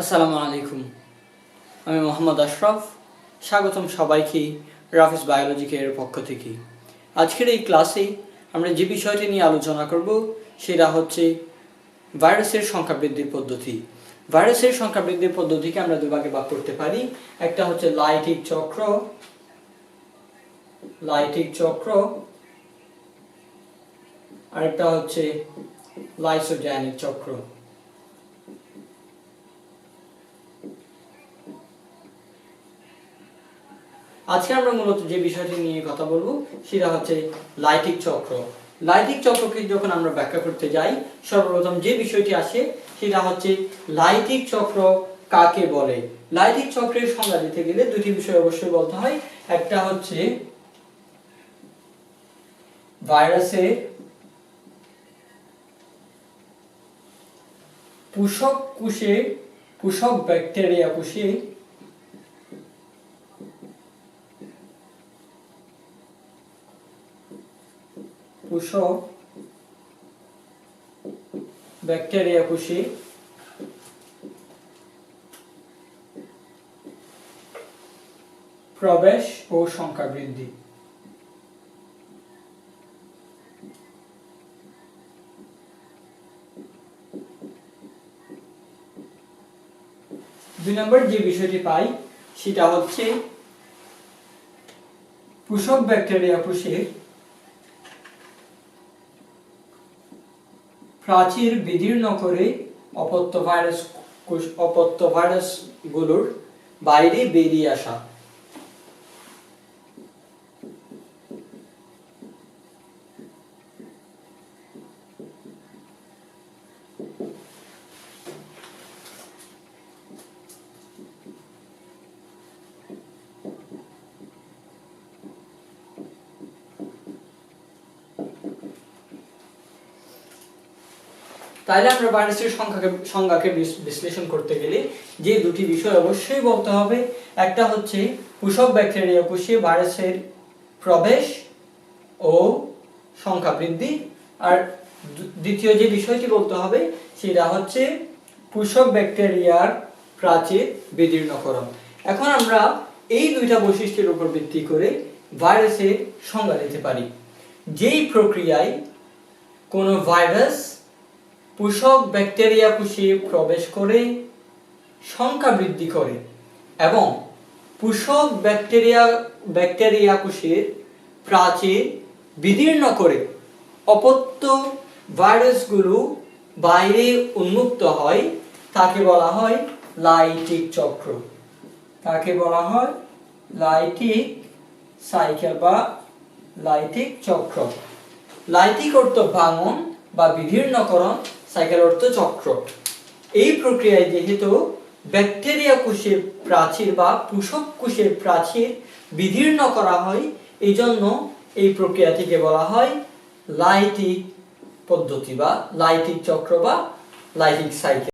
আসসালামু আলাইকুম। আমি মোহাম্মদ আশরাফ। স্বাগতম সবাইকে রাফিস বায়োলজিকের পক্ষ থেকে। আজকের এই ক্লাসে আমরা যে বিষয়টি নিয়ে আলোচনা করব, সেটা হচ্ছে ভাইরাসের সংখ্যা বৃদ্ধির পদ্ধতি। ভাইরাসের সংখ্যা বৃদ্ধির পদ্ধতিকে আমরা দুভাগে ভাগ করতে পারি। একটা হচ্ছে লাইটিক চক্র। লাইটিক চক্র। আরেকটা হচ্ছে লাইসোজানিক চক্র। আজকে আমরা মূলত যে বিষয়টি নিয়ে কথা বলব, সেটা হচ্ছে লাইটিক চক্র। লাইটিক চক্রকে যখন আমরা ব্যাখ্যা করতে যাই, সর্বপ্রথম যে বিষয়টি আসে, সেটা হচ্ছে লাইটিক চক্র কাকে বলে? লাইটিক চক্রের সংজ্ঞা দিতে গেলে দুটি বিষয় অবশ্যই বলতে হয়। একটা হচ্ছে ভাইরাসের পুষক কোষে, পুষক ব্যাকটেরিয়া কোষে পোষক ব্যাকটেরিয়া কোষে প্রবেশ ও সংখ্যা বৃদ্ধি। দুই নম্বর যে বিষয়টি পাই, সেটা হচ্ছে পোষক ব্যাকটেরিয়া কোষের প্রাচীর বিদীর্ণ করে অপত্য ভাইরাস অপত্য ভাইরাসগুলোর বাইরে বেরিয়ে আসা। তাইলে আমরা ভাইরাসের সংখ্যাকে, সংজ্ঞাকে বিশ্লেষণ করতে গেলে যে দুটি বিষয় অবশ্যই বলতে হবে। একটা হচ্ছে পুষক ব্যাকটেরিয়া কোষে ভাইরাসের প্রবেশ ও সংখ্যা বৃদ্ধি। আর দ্বিতীয় যে বিষয়টি বলতে হবে, সেটা হচ্ছে পোষক ব্যাকটেরিয়ার প্রাচীর বিদীর্ণকরণ। এখন আমরা এই দুইটা বৈশিষ্ট্যের উপর ভিত্তি করে ভাইরাসের সংজ্ঞা দিতে পারি। যেই প্রক্রিয়ায় কোনো ভাইরাস পোষক ব্যাকটেরিয়া কোষে প্রবেশ করে, সংখ্যা বৃদ্ধি করে এবং পোষক ব্যাকটেরিয়া ব্যাকটেরিয়া কোষের প্রাচীর বিদীর্ণ করে অপত্য ভাইরাসগুলো বাইরে উন্মুক্ত হয়, তাকে বলা হয় লাইটিক চক্র। তাকে বলা হয় লাইটিক সাইকেল বা লাইটিক চক্র। লাইটিক অর্থ ভাঙন বা বিদীর্ণকরণ সাইকেল অর্থ চক্র। এই প্রক্রিয়ায় যেহেতু ব্যাকটেরিয়া কোষের প্রাচীর বা পোষক কোষের প্রাচীর বিদীর্ণ করা হয় এই জন্য এই প্রক্রিয়াটিকে বলা হয় লাইটিক পদ্ধতি বা লাইটিক চক্র বা লাইটিক সাইকেল।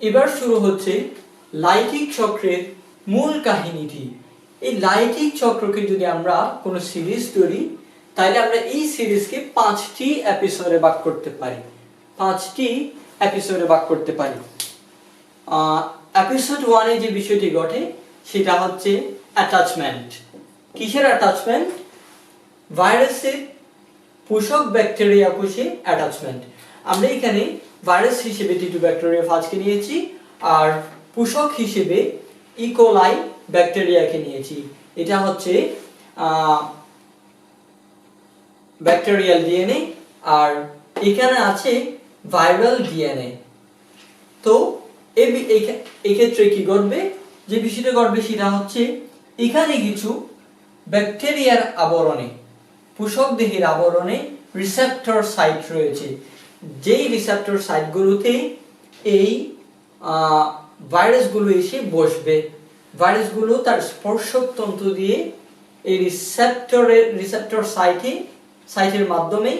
এবার শুরু হচ্ছে লাইটিক চক্রের মূল কাহিনীটি। এই লাইটিক চক্রকে যদি আমরা কোনো সিরিজ ধরি তাহলে আমরা এই সিরিজকে পাঁচটি এপিসোডে ভাগ করতে পারি। পাঁচটি এপিসোডে ভাগ করতে পারি। এপিসোড ওয়ানে যে বিষয়টি ঘটে, সেটা হচ্ছে অ্যাটাচমেন্ট কিসের অ্যাটাচমেন্ট ভাইরাসের পোষক ব্যাকটেরিয়া কোষে অ্যাটাচমেন্ট আমরা এখানে ভাইরাস হিসেবে টিটু ব্যাকটেরিয়া ফাজকে নিয়েছি, আর পোষক হিসেবে ইকোলাই ব্যাকটেরিয়াকে নিয়েছি। এটা হচ্ছে ব্যাকটেরিয়াল ডিএনএ আর এখানে আছে ভাইরাল ডিএনএ। তো এক্ষেত্রে কি ঘটবে? যে বিষয়টা ঘটবে সেটা হচ্ছে, এখানে কিছু ব্যাকটেরিয়ার আবরণে, পোষক দেহের আবরণে রিসেপ্টর সাইট রয়েছে। যেই রিসেপ্টর সাইটগুলোতে এই ভাইরাসগুলো এসে বসবে। ভাইরাসগুলো তার স্পর্শক তন্তু দিয়ে এই রিসেপ্টরের রিসেপ্টর সাইটে সাইটের মাধ্যমে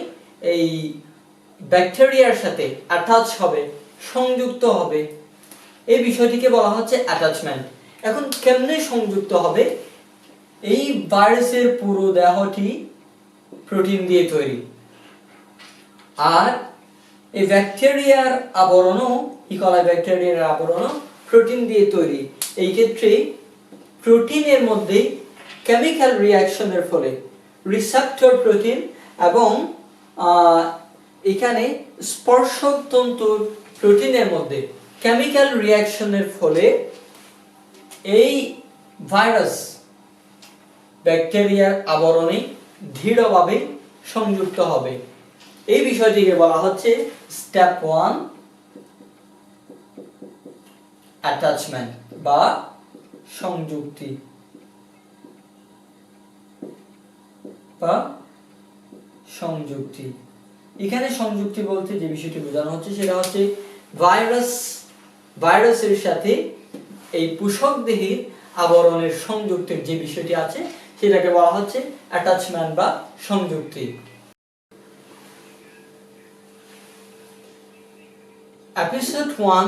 এই ব্যাকটেরিয়ার সাথে অ্যাটাচ হবে, সংযুক্ত হবে। এই বিষয়টিকে বলা হচ্ছে অ্যাটাচমেন্ট এখন কেমনে সংযুক্ত হবে? এই ভাইরাসের পুরো দেহটি প্রোটিন দিয়ে তৈরি। আর এই ব্যাকটেরিয়ার আবরণও ইকলাই ব্যাকটেরিয়ার আবরণও প্রোটিন দিয়ে তৈরি। এই ক্ষেত্রে প্রোটিনের মধ্যে কেমিক্যাল রিয়াকশনের ফলে রিসেপ্টর প্রোটিন এবং এখানে স্পর্শক তন্তুর প্রোটিনের মধ্যে কেমিক্যাল রিয়াকশনের ফলে এই ভাইরাস ব্যাকটেরিয়ার আবরণে দৃঢ়ভাবে সংযুক্ত হবে। এই বিষয়টিকে বলা হচ্ছে স্টেপ ওয়ান অ্যাটাচমেন্ট বা সংযুক্তি বা সংযুক্তি। এখানে সংযুক্তি বলতে যে বিষয়টি বোঝানো হচ্ছে সেটা হচ্ছে ভাইরাস ভাইরাসের সাথে এই পোষক দেহের আবরণের সংযুক্তির যে বিষয়টি আছে সেটাকে বলা হচ্ছে অ্যাটাচমেন্ট বা সংযুক্তি। এপিসোড ওয়ান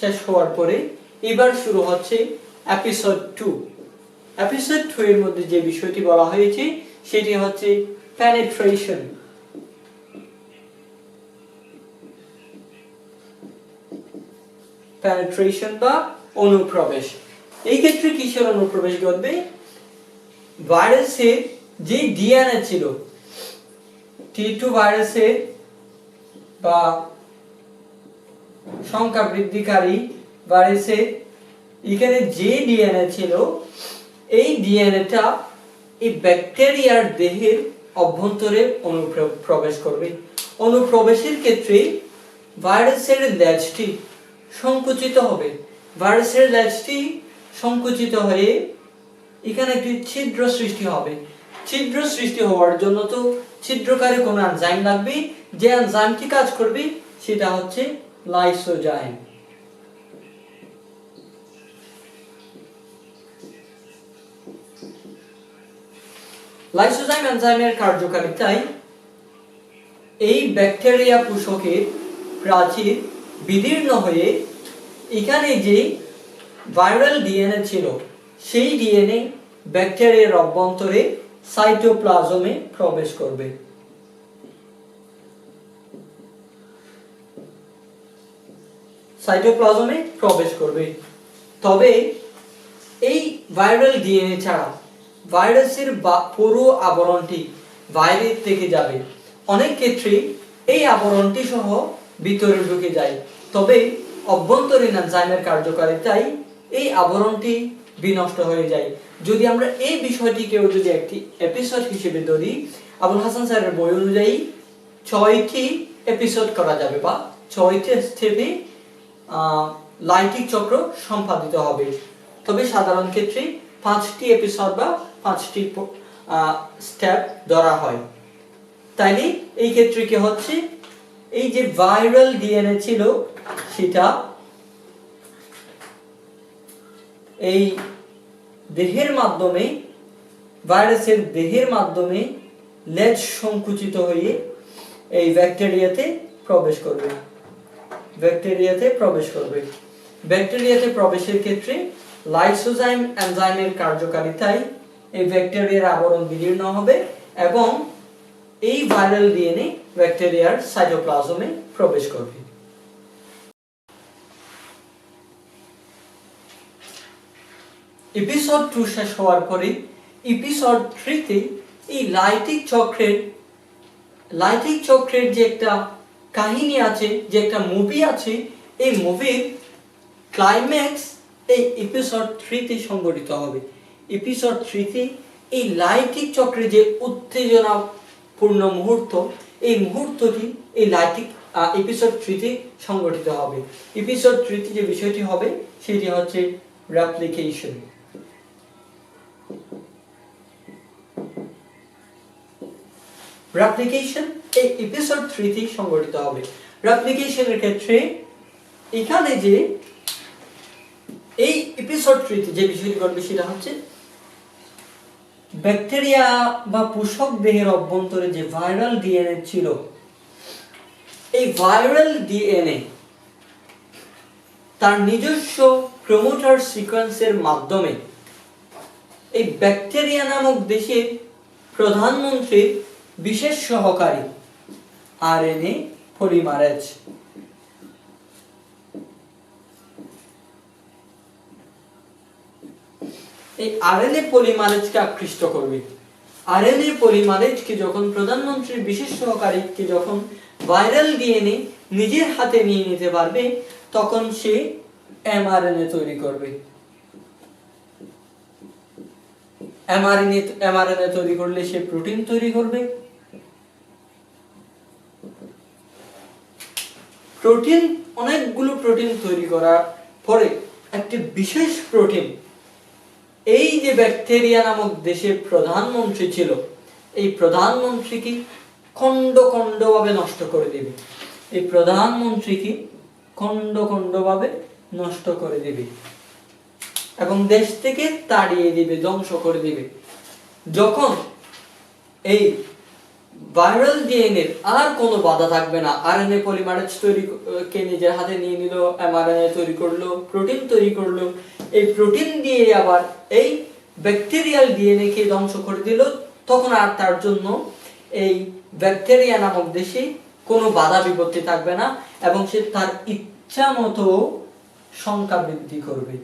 শেষ হওয়ার পরে এবার শুরু হচ্ছে এপিসোড টু এপিসোড টু এর মধ্যে যে বিষয়টি বলা হয়েছে, সেটি হচ্ছে penetration penetration বা অনুপ্রবেশ। এই ক্ষেত্রে কিসের অনুপ্রবেশ ঘটবে? ভাইরাসের যে ডিএনএ ছিল টি টু ভাইরাসের বা সংখ্যা বৃদ্ধিকারী ভাইরাসের এখানে যে ডিএনএ ছিল, এই ডিএনএটা এই ব্যাকটেরিয়ার দেহের অভ্যন্তরে অনুপ্রবেশ করবে। অনুপ্রবেশের ক্ষেত্রে ভাইরাসের ল্যাজটি সংকুচিত হবে। ভাইরাসের ল্যাজটি সংকুচিত হয়ে এখানে একটি ছিদ্র সৃষ্টি হবে। ছিদ্র সৃষ্টি হওয়ার জন্য তো ছিদ্রকারী কোনো এনজাইম লাগবে যে এনজাইমটি কাজ করবে, সেটা হচ্ছে লাইসোজাইম। লাইসোজাইম এনজাইমের কার্যকারিতায় এই ব্যাকটেরিয়া পোষকের প্রাচীর বিদীর্ণ হয়ে এখানে যে ভাইরাল ডিএনএ ছিল, সেই ডিএনএ ব্যাকটেরিয়ার অভ্যন্তরে সাইটোপ্লাজমে প্রবেশ করবে। সাইটোপ্লাজমে প্রবেশ করবে। তবে এই ভাইরাল ডিএনএ ছাড়া ভাইরাসের পুরো আবরণটি বাইরের থেকে যাবে। অনেক ক্ষেত্রে এই আবরণটি সহ ভিতরে ঢুকে যায়। তবে অভ্যন্তরীণ এনজাইমের কার্যকারিতায় এই আবরণটি বিনষ্ট হয়ে যায়। যদি আমরা এই বিষয়টিকেও যদি একটি এপিসোড হিসেবে ধরি, আবুল হাসান স্যারের বই অনুযায়ী ছয়টি এপিসোড করা যাবে বা ছয়টি স্টেপে লাইটিক চক্র সম্পাদিত হবে। তবে সাধারণ ক্ষেত্রে পাঁচটি এপিসোড বা পাঁচটি স্টেপ ধরা হয়। তাইলে এই ক্ষেত্রে কি হচ্ছে? এই যে ভাইরাল ডিএনএ ছিল, সেটা এই দেহের মাধ্যমে, ভাইরাসের দেহের মাধ্যমে লেজ সংকুচিত হয়ে এই ব্যাকটেরিয়াতে প্রবেশ করবে। ব্যাকটেরিয়াতে প্রবেশ করবে। ব্যাকটেরিয়াতে প্রবেশের ক্ষেত্রে লাইসোজাইম এনজাইমের কার্যকারিতায় এই ব্যাকটেরিয়ার আবরণ বিদীর্ণ হবে এবং এই ভাইরাল ডিএনএ ব্যাকটেরিয়ার সাইটোপ্লাজমে প্রবেশ করবে। এপিসোড টু শেষ হওয়ার পরে এপিসোড থ্রিতে এই লাইটিক চক্রের লাইটিক চক্রের যে একটা কাহিনী আছে, যে একটা মুভি আছে, এই মুভির ক্লাইম্যাক্স এই এপিসোড থ্রিতে সংগঠিত হবে। এপিসোড থ্রিতে এই লাইটিক চক্রের যে উত্তেজনাপূর্ণ মুহূর্ত, এই মুহূর্তটি এই লাইটিক এপিসোড থ্রিতে সংগঠিত হবে। এপিসোড থ্রিতে যে বিষয়টি হবে, সেটি হচ্ছে রেপ্লিকেশন রেপ্লিকেশন এই এপিসোড থ্রিতেই সংগঠিত হবে। রেপ্লিকেশনের ক্ষেত্রে এখানে যে এই এপিসোড থ্রিতে যে বিষয়টি ঘটবে সেটা হচ্ছে ব্যাকটেরিয়া বা পোষক দেহের অভ্যন্তরে যে ভাইরাল ডিএনএ ছিল, এই ভাইরাল ডিএনএ তার নিজস্ব প্রমোটার সিকোয়েন্সের মাধ্যমে এই ব্যাকটেরিয়া নামক দেশের প্রধানমন্ত্রীর বিশেষ সহকারী, আরএনএ পলিমারেজ। এই আরএনএ পলিমারেজকে আকৃষ্ট করবে। আরএনএ পলিমারেজকে যখন প্রধানমন্ত্রীর বিশেষ সহকারীকে যখন ভাইরাল ডিএনএ নিজের হাতে নিয়ে নিতে পারবে, তখন সে এমআরএনএ তৈরি করবে। এমআরএনএ এমআরএনএ তৈরি করলে সে প্রোটিন তৈরি করবে। প্রোটিন, অনেকগুলো প্রোটিন তৈরি করার পরে একটি বিশেষ প্রোটিন, এই যে ব্যাকটেরিয়া নামক দেশের প্রধানমন্ত্রী ছিল, এই প্রধানমন্ত্রীকে খণ্ড খণ্ড ভাবে নষ্ট করে দেবে। এই প্রধানমন্ত্রীকে খণ্ড খণ্ড ভাবে নষ্ট করে দেবে। এবং দেশ থেকে তাড়িয়ে দিবে, ধ্বংস করে দিবে। যখন এই ভাইরাল ডিএনএ, আর কোনো বাধা থাকবে না। আরএনএ পলিমারেজ তৈরি, কে নিজের হাতে নিয়ে নিল এমআরএনএ তৈরি করল প্রোটিন তৈরি করল। এই প্রোটিন দিয়ে আবার এই ব্যাকটেরিয়াল ডিএনএ কে ধ্বংস করে দিল। তখন আর তার জন্য এই ব্যাকটেরিয়া নামক দেশে কোনো বাধা বিপত্তি থাকবে না এবং সে তার ইচ্ছা মতো সংখ্যা বৃদ্ধি করবে।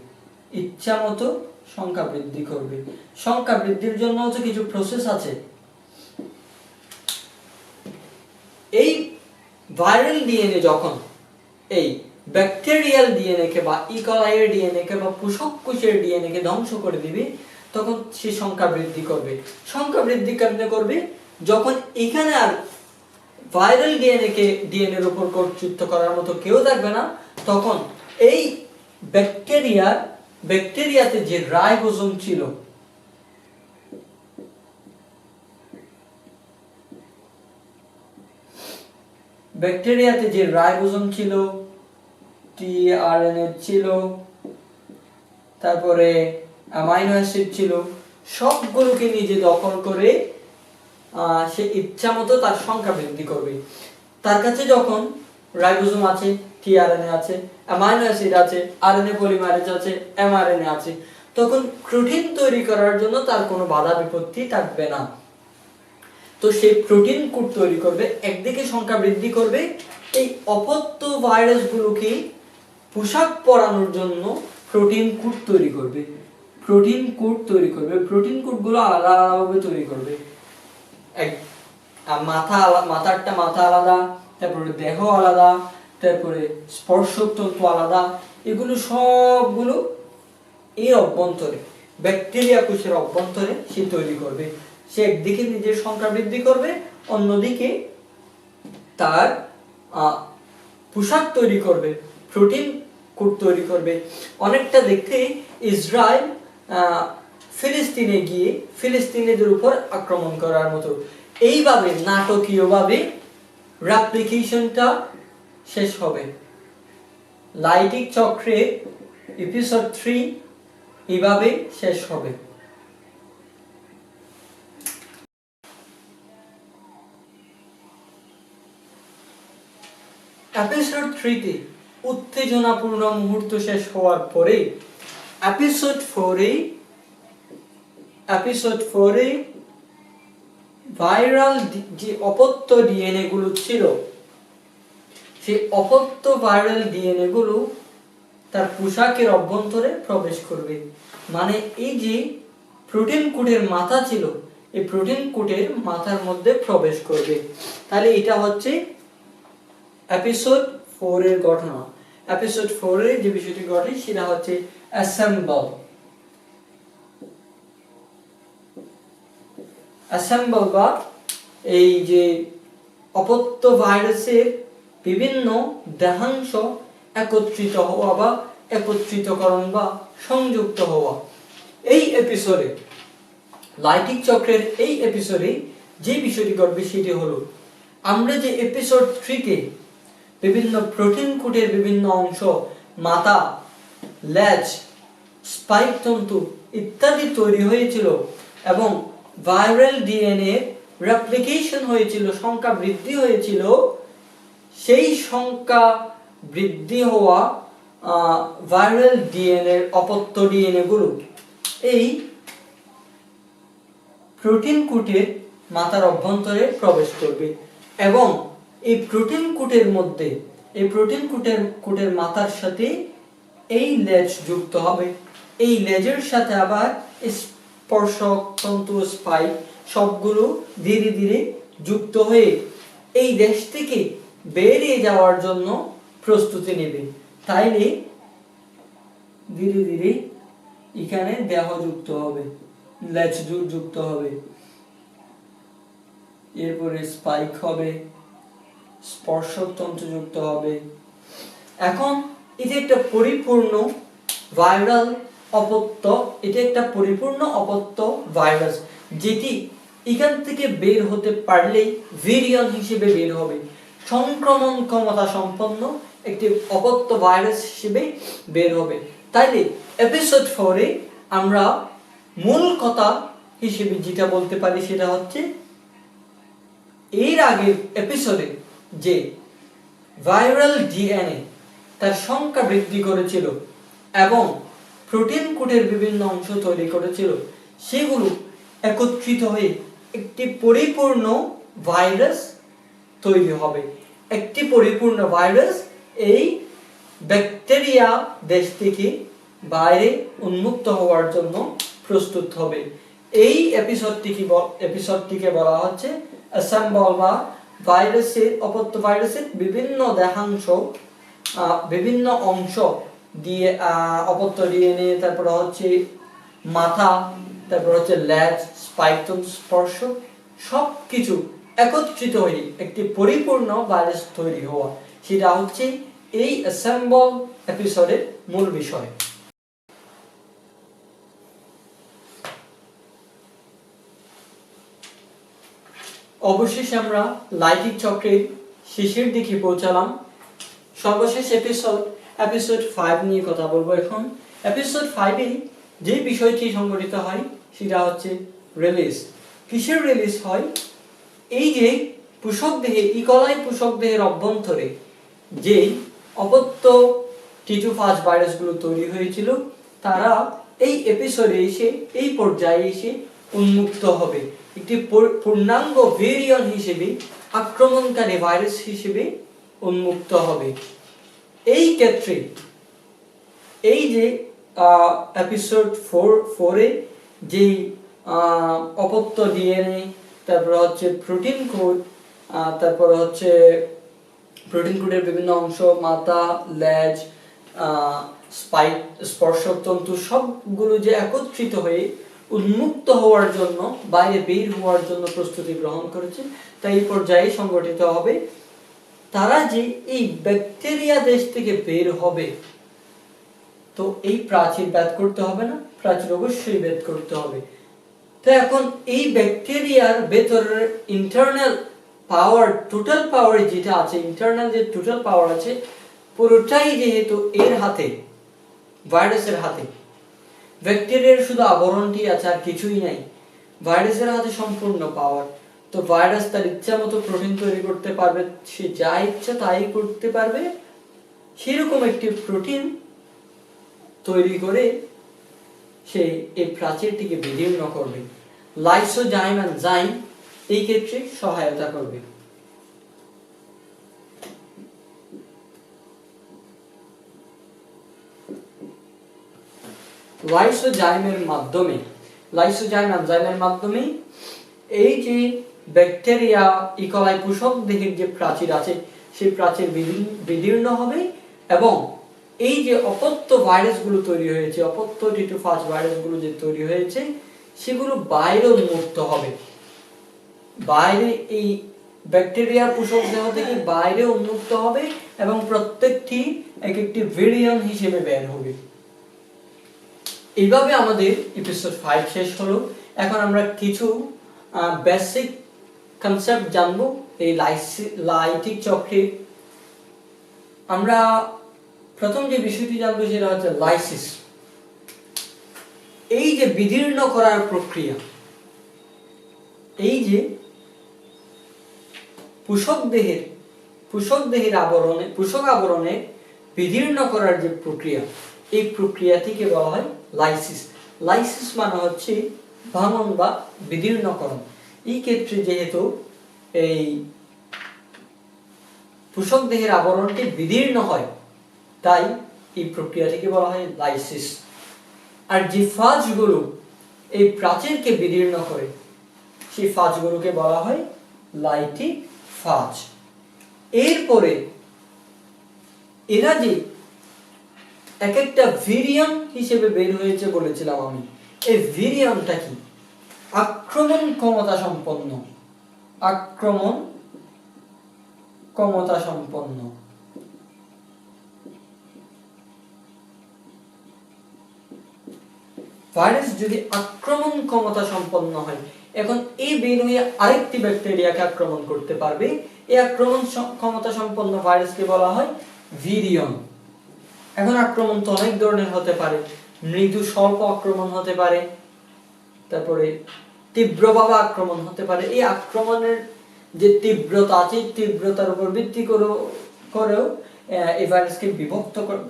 ইচ্ছা মতো সংখ্যা বৃদ্ধি করবে। সংখ্যা বৃদ্ধির জন্য তো কিছু প্রসেস আছে এই ভাইরাল ডিএনএ যখন, এই ব্যাকটেরিয়াল ডিএনএ কে বা ইকলাইয়ের ডিএনএ কে বা পোষক কোষের ডিএনএ কে ধ্বংস করে দিবে, তখন সে সংখ্যা বৃদ্ধি করবে। সংখ্যা বৃদ্ধি কেমনে করবে? যখন এখানে আর ভাইরাল ডিএনএ কে ডিএনএ এর উপর কর্তৃত্ব করার মতো কেউ থাকবে না, তখন এই ব্যাকটেরিয়ার ব্যাকটেরিয়াতে যে রাইবোজোম ছিল ব্যাকটেরিয়াতে যে রাইবোজোম ছিল, টিআরএনএ ছিল, তারপরে অ্যামাইনো অ্যাসিড ছিল, সবগুলোকে নিজে দখল করে সে ইচ্ছা মতো তার সংখ্যা বৃদ্ধি করবে। তার কাছে যখন রাইবোজোম আছে, টিআরএনএ আছে, অ্যামাইনো অ্যাসিড আছে, আরএনএ পলিমারেজ আছে, এমআরএনএ আছে, তখন প্রোটিন তৈরি করার জন্য তার কোনো বাধা বিপত্তি থাকবে না। তো সেই প্রোটিন কোড তৈরি করবে, একদিকে সংখ্যা বৃদ্ধি করবে, এই অপত্য ভাইরাসগুলোকে পোশাক পরানোর জন্য প্রোটিন কোড তৈরি করবে। প্রোটিন কোড তৈরি করবে প্রোটিন কোডগুলো আলাদা আলাদাভাবে তৈরি করবে। এক মাথা মাথারটা মাথা আলাদা, তারপরে দেহ আলাদা, তারপরে স্পর্শক তন্ত্র আলাদা, এগুলো সবগুলো এর অভ্যন্তরে, ব্যাকটেরিয়া কোষের অভ্যন্তরে সে তৈরি করবে। সে একদিকে নিজের সংখ্যা বৃদ্ধি করবে, অন্যদিকে তার পোশাক তৈরি করবে, প্রোটিন কোট তৈরি করবে। অনেকটা দেখতে ইসরায়েল ফিলিস্তিনে গিয়ে ফিলিস্তিনিদের উপর আক্রমণ করার মতো। এইভাবে, নাটকীয়ভাবে রেপ্লিকেশনটা শেষ হবে। লাইটিক চক্রে এপিসোড থ্রি এইভাবে শেষ হবে। এপিসোড থ্রিতে উত্তেজনাপূর্ণ মুহূর্ত শেষ হওয়ার পরে এপিসোড ফোরে এপিসোড ফোরে ভাইরাল যে অপত্য ডিএনএ গুলো ছিল সেই অপত্য ভাইরাল ডিএনএ গুলো তার পোশাকের অভ্যন্তরে প্রবেশ করবে। মানে এই যে প্রোটিন কোডের মাথা ছিল, এই প্রোটিন কোডের মাথার মধ্যে প্রবেশ করবে। তাহলে এটা হচ্ছে এপিসোড ফোর এর ঘটনা এপিসোড ফোর যে বিষয়টি ঘটে, সেটা হচ্ছে অ্যাসেম্বল অ্যাসেম্বল বা এই যে অপত্য ভাইরাসের বিভিন্ন দেহাংশ একত্রিত হওয়া বা একত্রিতকরণ বা সংযুক্ত হওয়া। এই এপিসোডে লাইটিক চক্রের এই এপিসোডে যে বিষয়টি ঘটবে, সেটি হলো, আমরা যে এপিসোড থ্রিতে বিভিন্ন প্রোটিন কোটের বিভিন্ন অংশ, মাথা ল্যাজ স্পাইক তন্তু ইত্যাদি তৈরি হয়েছিল এবং ভাইরাল ডিএনএ রেপ্লিকেশন হয়েছিল, সংখ্যা বৃদ্ধি হয়েছিল। সেই সংখ্যা বৃদ্ধি হওয়া ভাইরাল ডিএনএ অপত্য ডিএনএ গুলো। এই প্রোটিন কুটের মাথার অভ্যন্তরে প্রবেশ করবে এবং এই প্রোটিন কোটের মধ্যে, এই প্রোটিন কোটের কোটের মাথার সাথে এই লেজ যুক্ত হবে। এই লেজের সাথে আবার স্পর্শক, তন্তু স্পাইক সবগুলো ধীরে ধীরে যুক্ত হয়ে এই দেশ থেকে বেরিয়ে যাওয়ার জন্য প্রস্তুতি নেবে। তাইলে ধীরে ধীরে এখানে দেহ যুক্ত হবে লেজ যুক্ত হবে। এরপরে স্পাইক হবে। স্পর্শক তন্ত্র যুক্ত হবে। এখন এটা একটা পরিপূর্ণ ভাইরাল অপত্য, এটা একটা পরিপূর্ণ অপত্য ভাইরাস যেটি এখান থেকে বের হতে পারলেই ভেরিয়ন হিসেবে বের হবে। সংক্রমণ ক্ষমতা সম্পন্ন একটি অপত্য ভাইরাস হিসেবে বের হবে। তাইলে এপিসোড ফোরে আমরা মূল কথা হিসেবে যেটা বলতে পারি সেটা হচ্ছে, এর আগের এপিসোডে যে ভাইরাল ডিএনএ তার সংখ্যা বৃদ্ধি করেছিল এবং প্রোটিন কোটের বিভিন্ন অংশ তৈরি করেছিল, সেগুলো একত্রিত হয়ে একটি পরিপূর্ণ ভাইরাস তৈরি হবে। একটি পরিপূর্ণ ভাইরাস এই ব্যাকটেরিয়া দেশ থেকে বাইরে উন্মুক্ত হওয়ার জন্য প্রস্তুত হবে। এই এপিসোডটিকে এপিসোডটিকে বলা হচ্ছে অ্যাসেম্বল বা ভাইরাসের অপত্য ভাইরাসের বিভিন্ন দেহাংশ বিভিন্ন অংশ দিয়ে অপত্য ডিএনএ, তারপরে হচ্ছে মাথা, তারপর হচ্ছে ল্যাজ স্পাইকটন স্পর্শ সব কিছু একত্রিত হয়ে একটি পরিপূর্ণ ভাইরাস তৈরি হওয়া। সেটা হচ্ছে এই অ্যাসেম্বল এপিসোডের মূল বিষয়। অবশেষে আমরা লাইটিক চক্রের শেষের দিকে পৌঁছালাম। সর্বশেষ এপিসোড এপিসোড ফাইভ নিয়ে কথা বলব এখন। এপিসোড ফাইভে যে বিষয়টি সংগঠিত হয়, সেটা হচ্ছে রিলিজ কিসের রিলিজ হয়? এই যে পোষক দেহে ইকলাই পোষক দেহের অভ্যন্তরে যে অপত্য টিটু ফাজ ভাইরাসগুলো তৈরি হয়েছিল, তারা এই এপিসোডে এসে, এই পর্যায়ে এসে উন্মুক্ত হবে। একটি পূর্ণাঙ্গ ভেরিয়ন হিসেবে, আক্রমণকারী ভাইরাস হিসেবে উন্মুক্ত হবে। এই ক্ষেত্রে, এই যে এপিসোড ফোর ফোরে যেই অপত্য ডিএনএ তারপর হচ্ছে প্রোটিন কোড তারপর হচ্ছে প্রোটিন কোডের বিভিন্ন অংশ, মাথা, লেজ স্পাইক স্পর্শক তন্তু, সবগুলো যে একত্রিত হয়ে উন্মুক্ত হওয়ার জন্য, বাইরে বের হওয়ার জন্য প্রস্তুতি গ্রহণ করেছে। তাই এই পর্যায়ে সংগঠিত হবে, তারা যে এই ব্যাকটেরিয়া দেশ থেকে বের হবে, তো এই প্রাচীর ভেদ করতে হবে না, প্রাচীর অবশ্যই ভেদ করতে হবে। তো এখন এই ব্যাকটেরিয়ার ভেতরের ইন্টারনাল পাওয়ার টোটাল পাওয়ার যেটা আছে ইন্টারনাল যে টোটাল পাওয়ার আছে, পুরোটাই যেহেতু এর হাতে ভাইরাসের হাতে ব্যাকটেরিয়ার শুধু আবরণটি আছে আর কিছুই নাই। ভাইরাসের হাতে সম্পূর্ণ পাওয়ার। তো ভাইরাস তার ইচ্ছা মতো প্রোটিন তৈরি করতে পারবে, সে যা ইচ্ছা তাই করতে পারবে। সেরকম একটি প্রোটিন তৈরি করে সে এই প্রাচীরটিকে বিদীর্ণ করবে। লাইসোজাইম অ্যান্ড জাইম এই ক্ষেত্রে সহায়তা করবে। লাইসোজাইমের মাধ্যমে লাইসোজাইম এনজাইমের মাধ্যমে এই যে ব্যাকটেরিয়া ইকলাই পোষক দেহের যে প্রাচীর আছে, সেই প্রাচীর বিদীর্ণ- হবে এবং এই যে অপত্য ভাইরাসগুলো তৈরি হয়েছে, অপত্য টিটোফাজ ভাইরাসগুলো যে তৈরি হয়েছে, সেগুলো বাইরে উন্মুক্ত হবে। বাইরে এই ব্যাকটেরিয়া পোষক দেহ থেকে বাইরে উন্মুক্ত হবে এবং প্রত্যেকটি এক একটি ভেরিয়ন হিসেবে বের হবে। এইভাবে আমাদের এপিসোড ফাইভ শেষ হলো। এখন আমরা কিছু বেসিক কনসেপ্ট জানব এই লাইটিক চক্রে। আমরা প্রথম যে বিষয়টি জানব সেটা হচ্ছে লাইসিস এই যে বিদীর্ণ করার প্রক্রিয়া, এই যে পোষক দেহের পোষক দেহের আবরণে, পোষক আবরণে বিদীর্ণ করার যে প্রক্রিয়া, এই প্রক্রিয়াটিকে বলা হয় লাইসিস। লাইসিস মানে হচ্ছে ভাঙন বা বিদীর্ণকরণ। এই ক্ষেত্রে যেহেতু এই পোষক দেহের আবরণটি বিদীর্ণ হয়, তাই এই প্রক্রিয়াটিকে বলা হয় লাইসিস। আর যে ফাজগুলো এই প্রাচীরকে বিদীর্ণ করে, সেই ফাজগুলোকে বলা হয় লাইটিক ফাজ। এরপরে এরা যে এক একটা ভিরিয়াম হিসেবে বের হয়েছে বলেছিলাম আমি। এই ভিরিয়ামটা কি? আক্রমণ ক্ষমতা সম্পন্ন। আক্রমণ ক্ষমতা সম্পন্ন। ভাইরাস যদি আক্রমণ ক্ষমতা সম্পন্ন হয়, এখন এই বের হয়ে আরেকটি ব্যাকটেরিয়াকে আক্রমণ করতে পারবে। এই আক্রমণ ক্ষমতা সম্পন্ন ভাইরাসকে বলা হয় ভিরিয়ন এখন আক্রমণ তো অনেক ধরনের হতে পারে। মৃদু স্বল্প আক্রমণ হতে পারে, তারপরে তীব্রভাবে আক্রমণ হতে পারে। এই আক্রমণের যে তীব্রতা আছে তীব্রতার উপর ভিত্তি করেও করেও এই ভাইরাসকে বিভক্ত কর-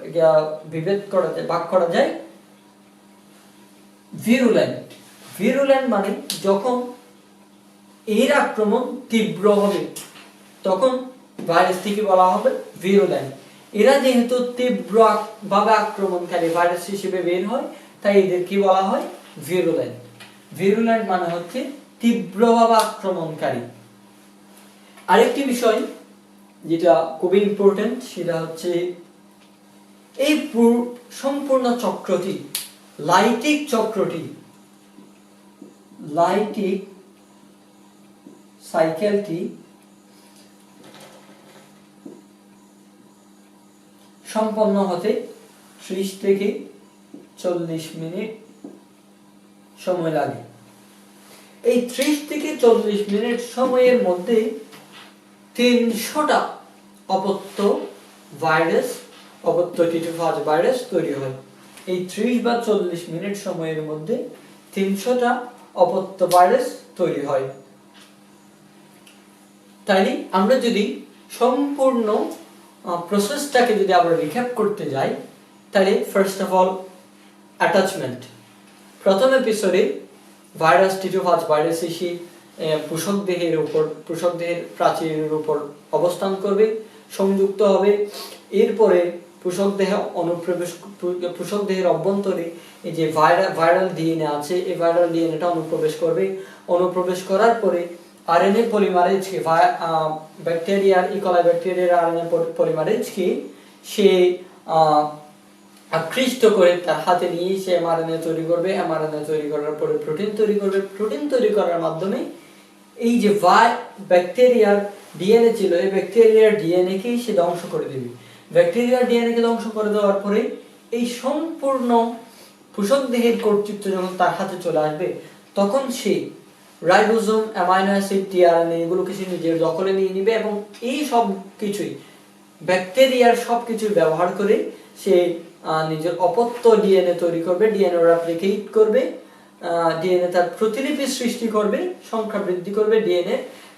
বিভেদ করা যায় ভাগ করা যায়। ভিরুলেন্ট ভিরুলেন্ট মানে যখন এর আক্রমণ তীব্র হবে, তখন ভাইরাসটিকে বলা হবে ভিরুলেন্ট এরা যেহেতু তীব্র ভাবে আক্রমণকারী ভাইরাস হিসেবে বের হয়, তাই এদের কি বলা হয় ভিরুলেন্ট ভিরুলেন্ট মানে হচ্ছে তীব্রভাবে আক্রমণকারী। আরেকটি বিষয় যেটা খুবই ইম্পর্টেন্ট সেটা হচ্ছে এই সম্পূর্ণ চক্রটি, লাইটিক চক্রটি, লাইটিক সাইকেলটি সম্পন্ন হতে ত্রিশ থেকে চল্লিশ মিনিট সময় লাগে। এই ত্রিশ থেকে চল্লিশ মিনিট সময়ের মধ্যে তিনশোটা অপত্য ভাইরাস, অপত্য টিটোফাজ ভাইরাস তৈরি হয়। এই ত্রিশ বা চল্লিশ মিনিট সময়ের মধ্যে তিনশোটা অপত্য ভাইরাস তৈরি হয়। তাই আমরা যদি সম্পূর্ণ প্রসেসটাকে যদি আমরা রিক্যাপ করতে যাই, তাহলে ফার্স্ট অফ অল অ্যাটাচমেন্ট প্রথম এপিসোডে ভাইরাস টিটোফাজ ভাইরাস এসে পোষক দেহের উপর, পোষক দেহের প্রাচীরের উপর অবস্থান করবে, সংযুক্ত হবে। এরপরে পোষক দেহ অনুপ্রবেশ, পোষক দেহের অভ্যন্তরে এই যে ভাইরাল ভাইরাল ডিএনএ আছে, এই ভাইরাল ডিএনএটা অনুপ্রবেশ করবে। অনুপ্রবেশ করার পরে আরএনএ পলিমারেজকে ব্যাকটেরিয়ার ইকোলাই ব্যাকটেরিয়ার আরএনএ পলিমারেজকে সে আহ, আকৃষ্ট করে তার হাতে নিয়ে সে এমআরএনএ তৈরি করবে। এমআরএনএ তৈরি করার পরে প্রোটিন তৈরি করবে। প্রোটিন তৈরি করার মাধ্যমে এই যে ভাই ব্যাকটেরিয়ার ডিএনএ ছিল এই ব্যাকটেরিয়ার ডিএনএ কেই সে ধ্বংস করে দেবে? ব্যাকটেরিয়ার ডিএনএ কে ধ্বংস করে দেওয়ার পরে এই সম্পূর্ণ পোষক দেহের কর্তৃত্ব যখন তার হাতে চলে আসবে তখন সে রাইবোজোম, অ্যামাইনো অ্যাসিড, টিআরএনএ এগুলোকে সে নিজের দখলে নিয়ে নিবে এবং এই সব কিছুই ব্যাকটেরিয়ার সব কিছু ব্যবহার করে সে নিজের অপত্য ডিএনএ তৈরি করবে। ডিএনএ রেপ্লিকেট করবে ডিএনএ তার প্রতিলিপি সৃষ্টি করবে, সংখ্যা বৃদ্ধি করবে ডিএনএ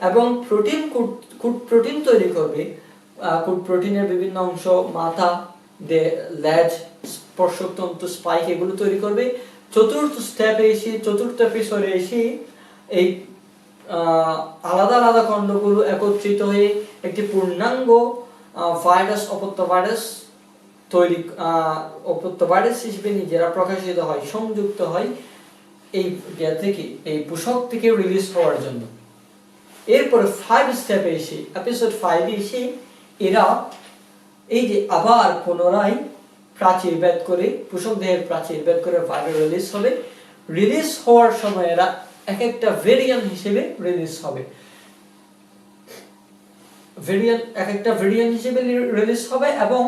এবং প্রোটিন কুট প্রোটিন তৈরি করবে। কুট প্রোটিনের বিভিন্ন অংশ, মাথা, দে ল্যাজ স্পর্শতন্ত্র স্পাইক, এগুলো তৈরি করবে। চতুর্থ স্টেপে এসে, চতুর্থ এপিসোডে এসে এই আলাদা আলাদা খণ্ডগুলো একত্রিত হয়ে একটি পূর্ণাঙ্গ ভাইরাস অপত্য ভাইরাস তৈরি অপত্য ভাইরাস হিসেবে নিজেরা প্রকাশিত হয়, সংযুক্ত হয় এই ইয়া থেকে, এই পোশাক থেকে রিলিজ হওয়ার জন্য। এরপরে ফাইভ স্টেপে এসে এপিসোড ফাইভে এসে এরা এই যে আবার পুনরায় প্রাচীর ভেদ করে পোষক দেহের প্রাচীর ভেদ করে ভাইরাল রিলিজ হবে রিলিজ হওয়ার সময় এরা এক একটা ভেরিয়েন্ট হিসেবে রিলিজ হবে। ভেরিয়ান এক একটা ভেরিয়েন্ট হিসেবে রিলিজ হবে এবং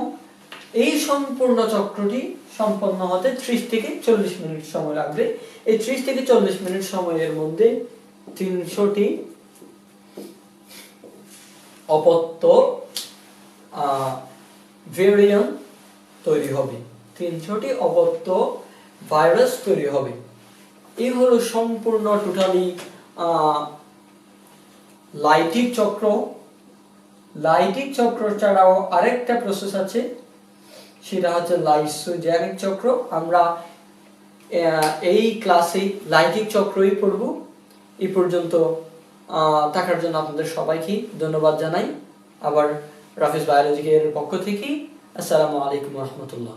এই সম্পূর্ণ চক্রটি সম্পন্ন হতে ত্রিশ থেকে চল্লিশ মিনিট সময় লাগবে। এই ত্রিশ থেকে চল্লিশ মিনিট সময়ের মধ্যে তিনশোটি অপত্য ভেরিয়েন্ট তৈরি হবে। তিনশোটি অপত্য ভাইরাস তৈরি হবে। এই হলো সম্পূর্ণ টোটালি লাইটিক চক্র। লাইটিক চক্র ছাড়াও আরেকটা প্রসেস আছে, সেটা হচ্ছে লাইসোজেনিক চক্র। আমরা এই ক্লাসে লাইটিক চক্রই পড়ব। এই পর্যন্ত থাকার জন্য আপনাদের সবাইকে ধন্যবাদ জানাই। আবার রাফিজ বায়োলজি এর পক্ষ থেকে, আসসালামু আলাইকুম রহমতুল্লাহ।